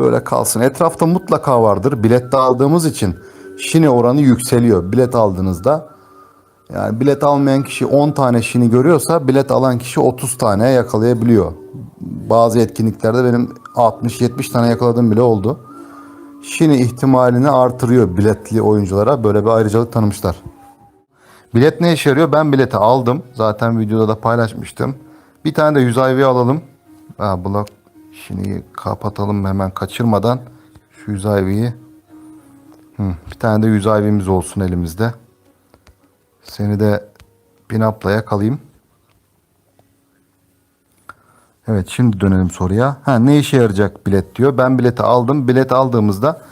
böyle kalsın. Etrafta mutlaka vardır. Bilet de aldığımız için şini oranı yükseliyor. Bilet aldığınızda yani bilet almayan kişi 10 tane şini görüyorsa bilet alan kişi 30 tane yakalayabiliyor. Bazı etkinliklerde benim 60-70 tane yakaladığım bile oldu. Şini ihtimalini artırıyor biletli oyunculara. Böyle bir ayrıcalık tanımışlar. Bilet ne işe yarıyor? Ben bileti aldım. Zaten videoda da paylaşmıştım. Bir tane de 100 IV alalım. Ha, blok şimdi kapatalım hemen kaçırmadan. Şu 100 IV'yi. Hı, bir tane de 100 IV'miz olsun elimizde. Seni de Pinap'la yakalayayım. Evet şimdi dönelim soruya. Ha, ne işe yarayacak bilet diyor. Ben bileti aldım. Bilet aldığımızda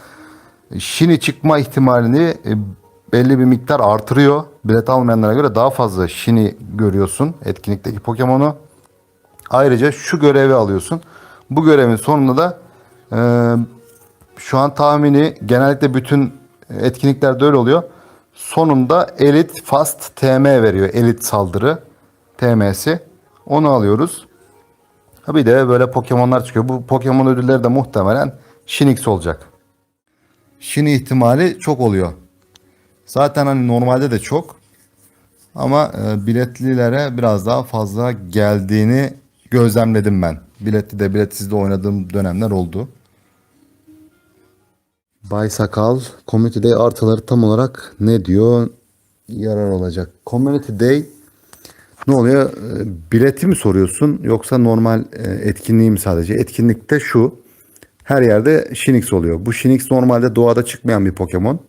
Şini çıkma ihtimalini e, belli bir miktar artırıyor. Bilet almayanlara göre daha fazla Şini görüyorsun etkinlikteki Pokemon'u. Ayrıca şu görevi alıyorsun. Bu görevin sonunda da e, şu an tahmini genellikle bütün etkinliklerde öyle oluyor. Sonunda Elite Fast TM veriyor. Elit saldırı TM'si. Onu alıyoruz. Ha bir de böyle Pokemon'lar çıkıyor. Bu Pokemon ödülleri de muhtemelen Shinx olacak. Shini ihtimali çok oluyor. Zaten hani normalde de çok. Ama e, biletlilere biraz daha fazla geldiğini gözlemledim ben. Biletli de biletsiz de oynadığım dönemler oldu. Bay Sakal, Community Day artıları tam olarak ne diyor? Yarar olacak. Community Day ne oluyor? E, Bileti mi soruyorsun yoksa normal e, etkinliği mi sadece? Etkinlikte şu. Her yerde Shinx oluyor. Bu Shinx normalde doğada çıkmayan bir Pokemon.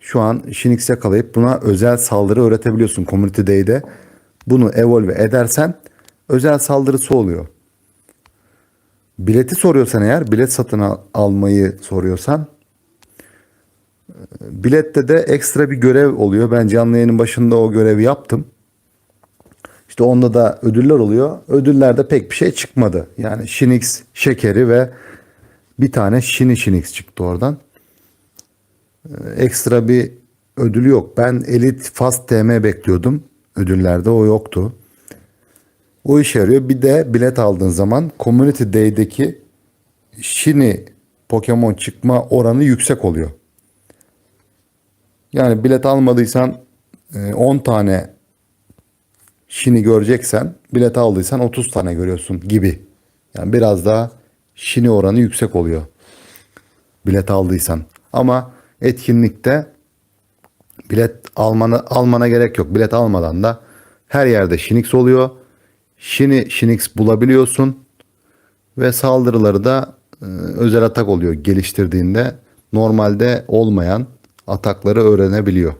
Şu an Shinx yakalayıp buna özel saldırı öğretebiliyorsun Community Day'de. Bunu evolve edersen özel saldırısı oluyor. Bileti soruyorsan eğer, bilet satın al- almayı soruyorsan e, bilette de ekstra bir görev oluyor. Ben canlı yayının başında o görevi yaptım. İşte onda da ödüller oluyor. Ödüllerde pek bir şey çıkmadı. Yani Shinx şekeri ve bir tane Shini Shinx çıktı oradan. Ee, Ekstra bir ödül yok. Ben Elite Fast TM bekliyordum. Ödüllerde o yoktu. O işe yarıyor. Bir de bilet aldığın zaman Community Day'deki Shini Pokemon çıkma oranı yüksek oluyor. Yani bilet almadıysan e, 10 tane Şini göreceksen bilet aldıysan 30 tane görüyorsun gibi. Yani biraz daha şini oranı yüksek oluyor. Bilet aldıysan. Ama etkinlikte bilet almana, almana gerek yok. Bilet almadan da her yerde Shinx oluyor. Shini Shinx bulabiliyorsun. Ve saldırıları da e, özel atak oluyor geliştirdiğinde. Normalde olmayan atakları öğrenebiliyor.